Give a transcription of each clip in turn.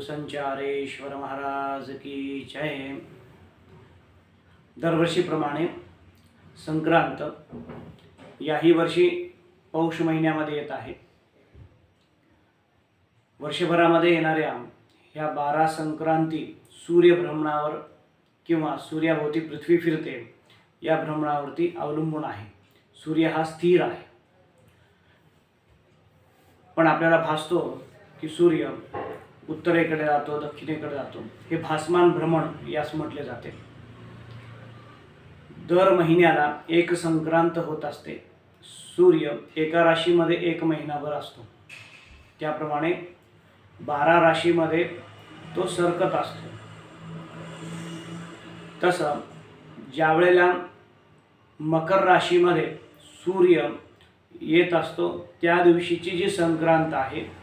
संचारेश्वर महाराज की जय. दरवर्षीप्रमाणे संक्रांत याही वर्षी पौष महिन्यामध्ये येत आहे. वर्षभरामध्ये येणाऱ्या ह्या बारा संक्रांती सूर्यभ्रमणावर किंवा सूर्याभोवती पृथ्वी फिरते या भ्रमणावरती अवलंबून आहे. सूर्य हा स्थिर आहे. पण आपल्याला भासतो की सूर्य उत्तरेकडे जातो दक्षिणेकडे जातो. हे भासमान भ्रमण यास म्हटले जाते. दर महिन्याला एक संक्रांत होत असते. सूर्य एका राशीमध्ये एक महिनाभर असतो. त्याप्रमाणे बारा राशीमध्ये तो सरकत असतो. तसं ज्यावेळेला मकर राशीमध्ये सूर्य येत असतो त्या दिवशीची जी संक्रांत आहे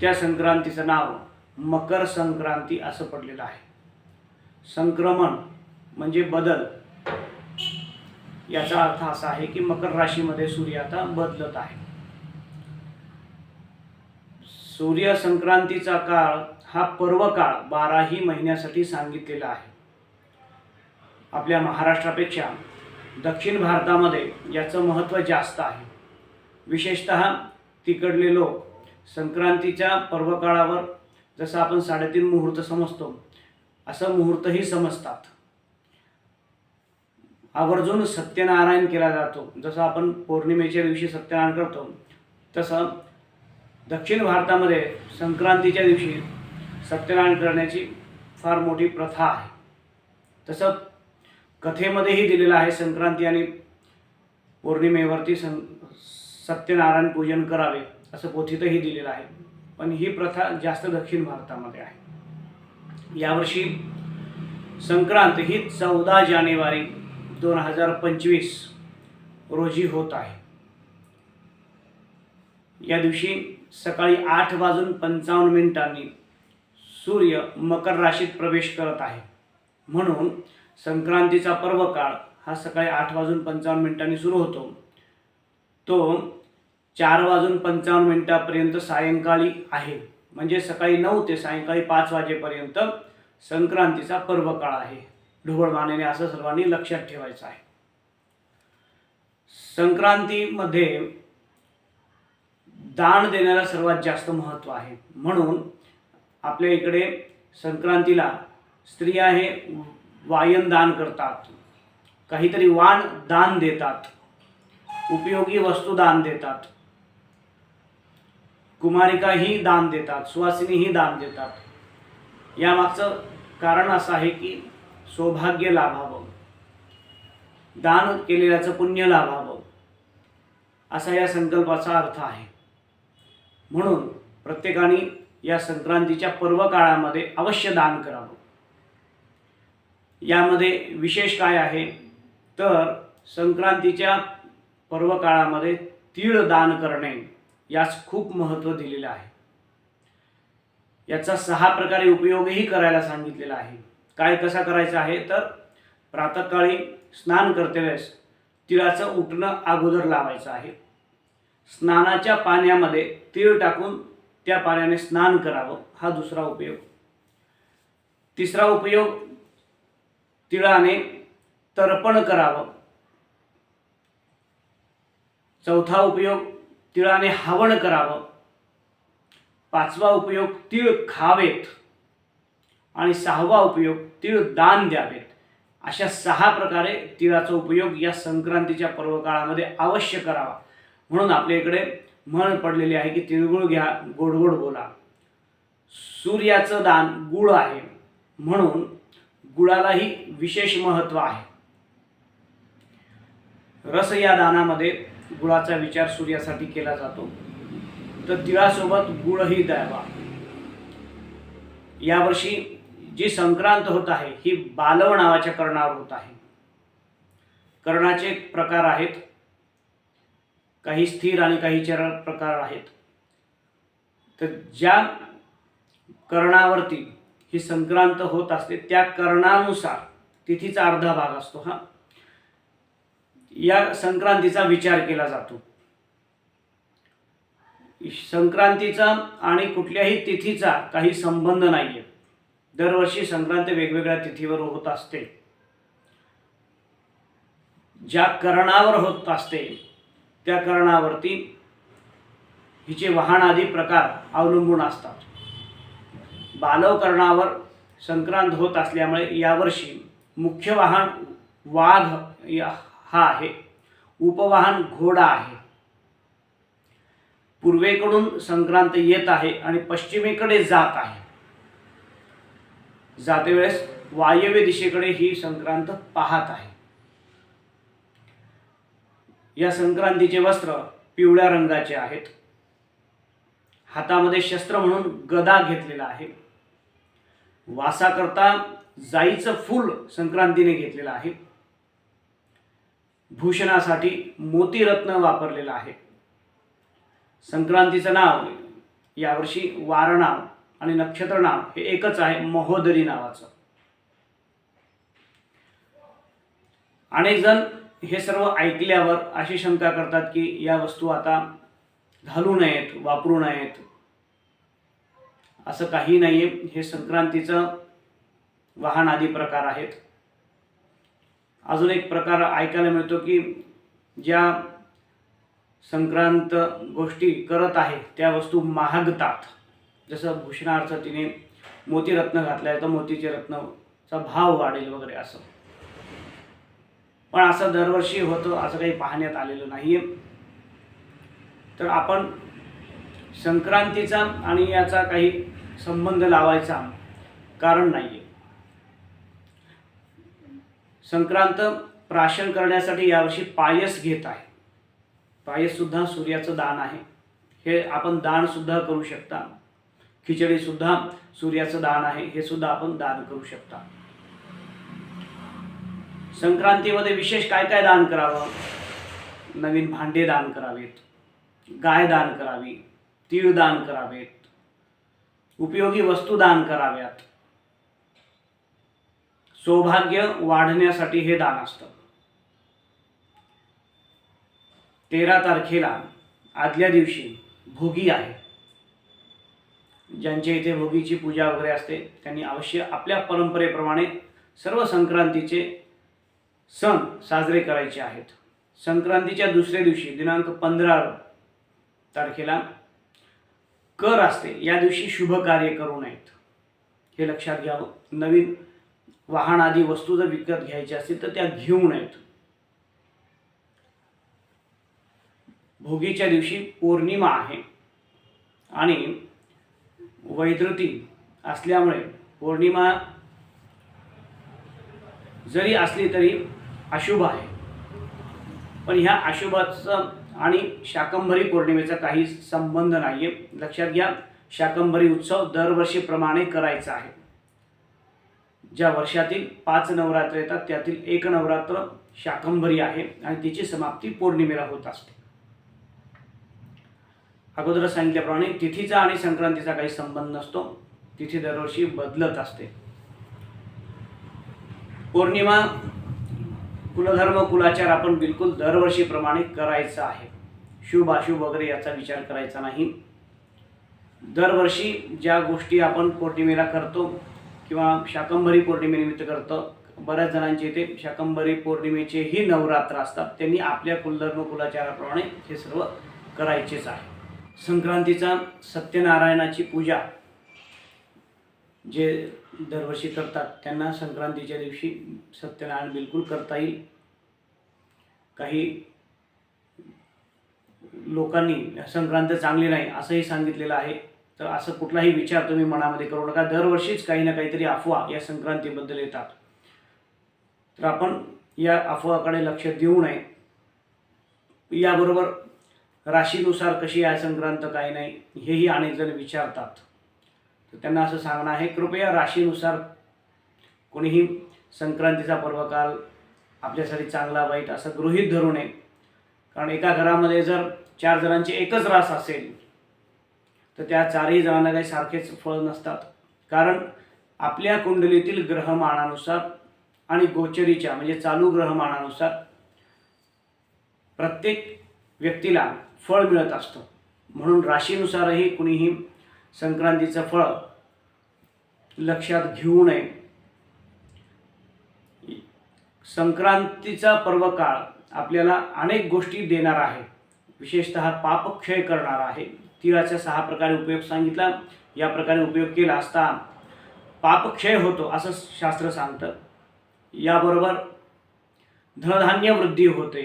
त्या संक्रांतीचं नाव मकर संक्रांती असं पडलेलं आहे. संक्रमण म्हणजे बदल. याचा अर्थ असा आहे की मकर राशीमध्ये सूर्य आता बदलत आहे. सूर्य संक्रांतीचा काळ हा पर्व काळ बाराही महिन्यासाठी सांगितलेला आहे. आपल्या महाराष्ट्रापेक्षा दक्षिण भारतामध्ये याचं महत्त्व जास्त आहे. विशेषत तिकडले लोक संक्रांतीच्या पर्वकाळावर जसं आपण साडेतीन मुहूर्त समजतो असं मुहूर्तही समजतात. आवर्जून सत्यनारायण केला जातो. जसं आपण पौर्णिमेच्या दिवशी सत्यनारायण करतो तसं दक्षिण भारतामध्ये संक्रांतीच्या दिवशी सत्यनारायण करण्याची फार मोठी प्रथा आहे. तसं कथेमध्येही दिलेलं आहे संक्रांती आणि पौर्णिमेवरती सं सत्यनारायण पूजन करावे. असं पोथीतही दिलेलं आहे. पण ही प्रथा जास्त दक्षिण भारतामध्ये आहे. यावर्षी संक्रांत ही चौदा जानेवारी दोन हजार पंचवीस रोजी होत आहे. या दिवशी सकाळी आठ वाजून पंचावन्न मिनिटांनी सूर्य मकर राशीत प्रवेश करत आहे. म्हणून संक्रांतीचा पर्व काळ हा सकाळी आठ वाजून पंचावन्न मिनिटांनी सुरू होतो. तो चार वाजून पंचावन्न मिनिटापर्यंत सायंकाळी आहे. म्हणजे सकाळी नऊ ते सायंकाळी पाच वाजेपर्यंत संक्रांतीचा पर्व काळ आहे. ढोबळ मानेने असं सर्वांनी लक्षात ठेवायचं आहे. संक्रांतीमध्ये दान देण्याला सर्वात जास्त महत्त्व आहे. म्हणून आपल्या इकडे संक्रांतीला स्त्रिया हे वायन दान करतात. काहीतरी वाण दान देतात. उपयोगी वस्तू दान देतात. कुमारिकाही दान देतात सुवासिनीही दान देतात. यामागचं कारण असं आहे की सौभाग्य लाभावं. दान केलेल्याचं पुण्य लाभावं. असा या संकल्पाचा अर्थ आहे. म्हणून प्रत्येकाने या संक्रांतीच्या पर्व काळामध्ये अवश्य दान करावं. यामध्ये विशेष काय आहे? तर संक्रांतीच्या पर्व काळामध्ये तीळ दान करणे. यास खूप महत्त्व दिलेलं आहे. याचा सहा प्रकारे उपयोगही करायला सांगितलेला आहे. काय कसा करायचा आहे? तर प्रातःकाळी स्नान करतेवेळेस तिळाचं उठणं अगोदर लावायचं आहे. स्नानाच्या पाण्यामध्ये तीळ टाकून त्या पाण्याने स्नान करावं हा दुसरा उपयोग. तिसरा उपयोग तिळाने तर्पण करावं. चौथा उपयोग तिळाने हावण करावं. पाचवा उपयोग तीळ खावेत आणि सहावा उपयोग तीळ दान द्यावेत. अशा सहा प्रकारे तिळाचा उपयोग या संक्रांतीच्या पर्वकाळामध्ये अवश्य करावा. म्हणून आपल्या इकडे म्हण पडलेली आहे की तिळगुळ घ्या गोड गोड बोला. सूर्याचं दान गुळ आहे. म्हणून गुळालाही विशेष महत्त्व आहे. रस या दानामध्ये गुळाचा विचार सूर्यासाठी केला जातो. तर तिळासोबत गुळही द्यावा. यावर्षी जी संक्रांत होत आहे ही बालव नावाच्या कर्णावर होत आहे. कर्णाचे प्रकार आहेत. काही स्थिर आणि काही चरण प्रकार आहेत. तर ज्या कर्णावरती ही संक्रांत होत असते त्या कर्णानुसार तिथीचा अर्धा भाग असतो हा. या संक्रांतीचा विचार केला जातो. संक्रांतीचा आणि कुठल्याही तिथीचा काही संबंध नाही आहे दरवर्षी संक्रांत वेगवेगळ्या तिथीवर होत असते. ज्या करणावर होत असते त्या करणावरती हिचे वाहन आदी प्रकार अवलंबून असतात. बालव करणावर संक्रांत होत असल्यामुळे यावर्षी मुख्य वाहन वाघ या- हा आहे. उपवाहन घोडा आहे. पूर्वेकडून संक्रांत येत आहे आणि पश्चिमेकडे जात आहे. जाते वेळेस वायव्य दिशेकडे ही संक्रांत पाहत आहे. या संक्रांतीचे वस्त्र पिवळ्या रंगाचे आहेत. हातामध्ये शस्त्र म्हणून गदा घेतलेला आहे. वासाकरता जाईचं फूल संक्रांतीने घेतलेलं आहे. भूषणासाठी मोतीरत्न वापरलेलं आहे. संक्रांतीचं नाव यावर्षी वारनाव आणि नक्षत्र नाव हे एकच आहे महोदरी नावाचं. अनेक जण हे सर्व ऐकल्यावर अशी शंका करतात की या वस्तू आता घालू नयेत वापरू नयेत. असं काही नाही आहे हे संक्रांतीचं वाहन आदी प्रकार आहेत. अजून एक प्रकार ऐकायला मिळतो की ज्या संक्रांत गोष्टी करत आहे त्या वस्तू महागतात. जसं भूषणार्थ तिने मोतीरत्न घातलं आहे तर मोतीचे रत्नचा भाव वाढेल वगैरे असं. पण असं दरवर्षी होतं असं काही पाहण्यात आलेलं नाही आहे तर आपण संक्रांतीचा आणि याचा काही संबंध लावायचा कारण नाही आहे संक्रांत प्राशन करण्यासाठी यावर्षी पायस घेत आहे. पायससुद्धा सूर्याचं दान आहे. हे आपण दानसुद्धा करू शकता. खिचडीसुद्धा सूर्याचं दान आहे. हे सुद्धा आपण दान करू शकता. संक्रांतीमध्ये विशेष काय काय दान करावं? नवीन भांडे दान करावेत. गाय दान करावी. तीळ दान करावेत. उपयोगी वस्तू दान कराव्यात. सौभाग्य वाढण्यासाठी हे दान असतं. तेरा तारखेला आदल्या दिवशी भोगी आहे. ज्यांच्या इथे भोगीची पूजा वगैरे असते त्यांनी अवश्य आपल्या परंपरेप्रमाणे सर्व संक्रांतीचे सण साजरे करायचे आहेत. संक्रांतीच्या दुसऱ्या दिवशी दिनांक पंधरा तारखेला कर असते. या दिवशी शुभ कार्य करू नयेत. हे लक्षात घ्यावं. नवीन वाहन आदी वस्तू जर विकत घ्यायच्या असतील तर त्या घेऊ नयेत. भोगीच्या दिवशी पौर्णिमा आहे आणि वैद्रुती असल्यामुळे पौर्णिमा जरी असली तरी अशुभ आहे. पण ह्या अशुभाचं आणि शाकंभरी पौर्णिमेचा काही संबंध नाही आहे लक्षात घ्या शाकंभरी उत्सव दरवर्षीप्रमाणे करायचा आहे. ज्या वर्षातील पाच नवरात्र येतात त्यातील एक नवरात्र शाकंभरी आहे आणि तिची समाप्ती पौर्णिमेला होत असते. अगोदर सांगितल्याप्रमाणे तिथीचा आणि संक्रांतीचा काही संबंध नसतो. तिथी दरवर्षी बदलत असते. पौर्णिमा कुलधर्म कुलाचार आपण बिलकुल दरवर्षीप्रमाणे करायचा आहे. शुभ अशुभ वगैरे याचा विचार करायचा नाही. दरवर्षी ज्या गोष्टी आपण पौर्णिमेला करतो किंवा शाकंभरी पौर्णिमेनिमित्त करतं. बऱ्याच जणांचे इथे शाकंभरी पौर्णिमेचेही नवरात्र असतात. त्यांनी आपल्या कुलधर्म कुलाचाराप्रमाणे हे सर्व करायचेच आहे. संक्रांतीचा सत्यनारायणाची पूजा जे दरवर्षी करतात त्यांना संक्रांतीच्या दिवशी सत्यनारायण बिलकुल करता येईल. काही लोकांनी संक्रांत चांगली नाही असंही सांगितलेलं आहे. तर असं कुठलाही विचार तुम्ही मनामध्ये करू नका. दरवर्षीच काही ना काहीतरी अफवा या संक्रांतीबद्दल येतात. तर आपण या अफवाकडे लक्ष देऊ नये. याबरोबर राशीनुसार कशी आहे संक्रांत काय नाही हेही अनेक जण विचारतात. तर त्यांना असं सांगणं आहे कृपया राशीनुसार कोणीही संक्रांतीचा पर्वकाल आपल्यासाठी चांगला वाईट असं गृहीत धरू नये. कारण एका घरामध्ये जर चार जणांची एकच रास असेल तर त्या चारही जणांना काही सारखेच फळ नसतात. कारण आपल्या कुंडलीतील ग्रहमानानुसार आणि गोचरीच्या म्हणजे चालू ग्रहमानानुसार प्रत्येक व्यक्तीला फळ मिळत असतं. म्हणून राशीनुसारही कुणीही संक्रांतीचं फळ लक्षात घेऊ नये. संक्रांतीचा पर्व काळ आपल्याला अनेक गोष्टी देणार आहे. विशेषत पापक्षय करणार आहे. तिळाचा सहा प्रकारे उपयोग सांगितला. या प्रकारे उपयोग केला असता पापक्षय होतो असं शास्त्र सांगतं. याबरोबर धनधान्य वृद्धी होते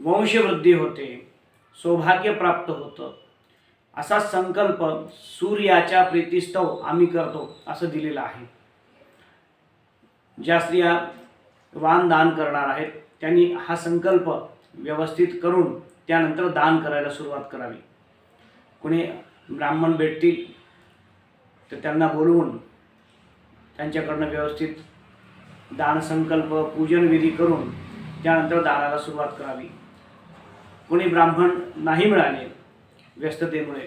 वंशवृद्धी होते सौभाग्य प्राप्त होतं. असा संकल्प सूर्याच्या प्रीतिस्तव आम्ही करतो असं दिलेलं आहे. ज्या स्त्रिया वान दान करणार आहेत त्यांनी हा संकल्प व्यवस्थित करून त्यानंतर दान करायला सुरुवात करावी. कुणी ब्राह्मण भेटतील तर त्यांना बोलवून त्यांच्याकडनं व्यवस्थित दान संकल्प पूजन विधी करून त्यानंतर दानाला सुरुवात करावी. कोणी ब्राह्मण नाही मिळाले व्यस्ततेमुळे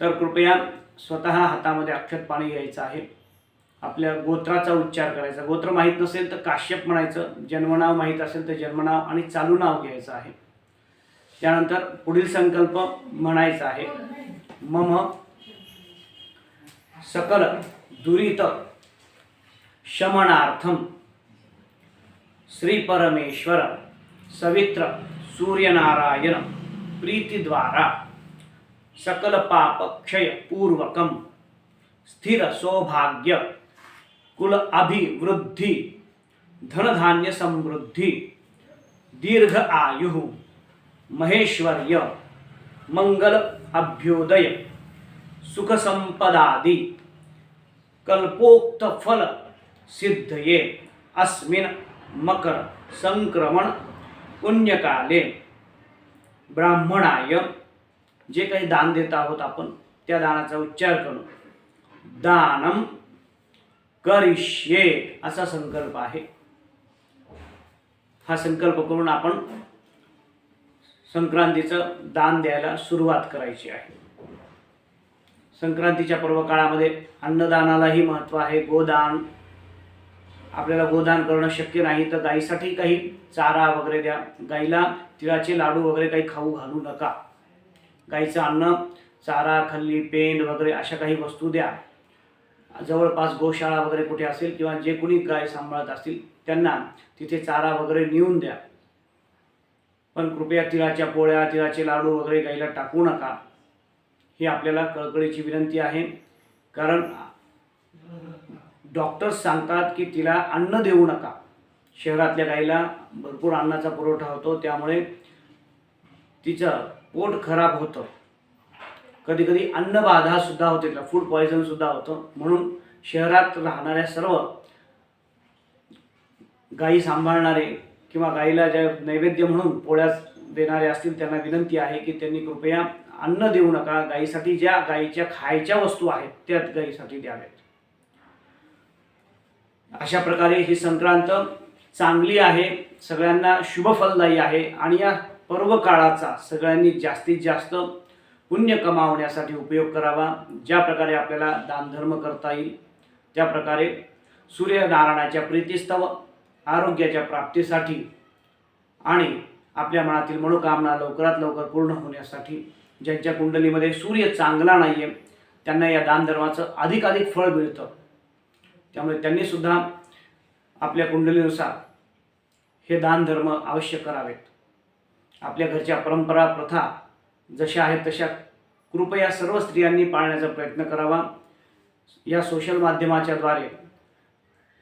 तर कृपया स्वतः हातामध्ये अक्षत पाणी घ्यायचं आहे. आपल्या गोत्राचा उच्चार करायचा. गोत्र माहीत नसेल तर काश्यप म्हणायचं जन्मनाव माहीत असेल तर जन्मनाव आणि चालू नाव घ्यायचं आहे. त्यानंतर पुढील संकल्प म्हणायचा आहे. मम सकल दुरित शमनार्थम श्री परमेश्वर सवित्र सूर्यनारायण प्रीतिद्वारा सकल पाप क्षय पूर्वकम स्थिर सौभाग्य कुल अभिवृद्धी धनधान्य समृद्धी दीर्घ आयु महेश्वर्य मंगल अभ्युदय सुखसंपदादी कल्पोक्त फल सिद्धये अस्मिन मकर संक्रमण पुण्यकाले। ब्राह्मणाय जे काही दान देत आहोत आपण त्या दानाचा उच्चार करू. दानम करिष्ये असा संकल्प आहे. हा संकल्प करून आपण संक्रांतीचं दान द्यायला सुरुवात करायची आहे. संक्रांतीच्या पर्व काळामध्ये अन्नदानालाही महत्त्व आहे. गोदान आपल्याला गोदान करणं शक्य नाही तर गाईसाठी काही चारा वगैरे द्या. गाईला तिळाचे लाडू वगैरे काही खाऊ घालू नका. गाईचं अन्न चारा खल्ली पेंड वगैरे अशा काही वस्तू द्या. जवळपास गोशाळा वगैरे कुठे असेल किंवा जे कोणी गाय सांभाळत असतील त्यांना तिथे चारा वगैरे नेऊन द्या. पण कृपया तिळाच्या पोळ्या तिळाचे लाडू वगैरे गाईला टाकू नका. ही आपल्याला कळकळीची विनंती आहे. कारण डॉक्टर्स सांगतात की तिला अन्न देऊ नका. शहरातल्या गाईला भरपूर अन्नाचा पुरवठा होतो. त्यामुळे तिचं पोट खराब होतं. कधीकधी अन्नबाधासुद्धा होते. तिला फूड पॉयझनसुद्धा होतं. म्हणून शहरात राहणाऱ्या सर्व गायी सांभाळणारे किंवा गाईला ज्या नैवेद्य म्हणून पोळ्या देणारे असतील त्यांना विनंती आहे की त्यांनी कृपया अन्न देऊ नका. गाईसाठी ज्या गाईच्या खायच्या वस्तू आहेत त्या गाईसाठी द्याव्यात. अशा प्रकारे ही संक्रांत चांगली आहे सगळ्यांना शुभफलदायी आहे आणि या पर्व काळाचा सगळ्यांनी जास्तीत जास्त पुण्य कमावण्यासाठी उपयोग करावा. ज्या प्रकारे आपल्याला दानधर्म करता येईल त्या प्रकारे सूर्यनारायणाच्या प्रीतिस्तव आरोग्याच्या प्राप्तीसाठी आणि आपल्या मनातील मनोकामना लवकरात लवकर पूर्ण होण्यासाठी ज्यांच्या कुंडलीमध्ये सूर्य चांगला नाही आहे त्यांना या दानधर्माचं अधिकाधिक फळ मिळतं. त्यामुळे त्यांनीसुद्धा आपल्या कुंडलीनुसार हे दानधर्म अवश्य करावेत. आपल्या घरच्या परंपरा प्रथा जशा आहेत तशा कृपया सर्व स्त्रियांनी पाळण्याचा प्रयत्न करावा. या सोशल माध्यमाच्याद्वारे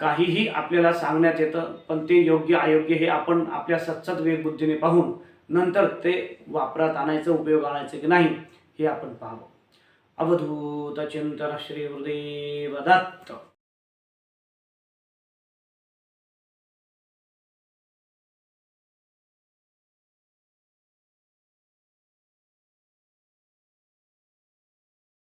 काहीही आपल्याला सांगण्यात येतं पण ते योग्य अयोग्य हे आपण आपल्या सत्सत वेगबुद्धीने पाहून नंतर ते वापरात आणायचं उपयोग आणायचं की नाही हे आपण पाहावं. अवधूत चिंतन श्री हृदय दत्त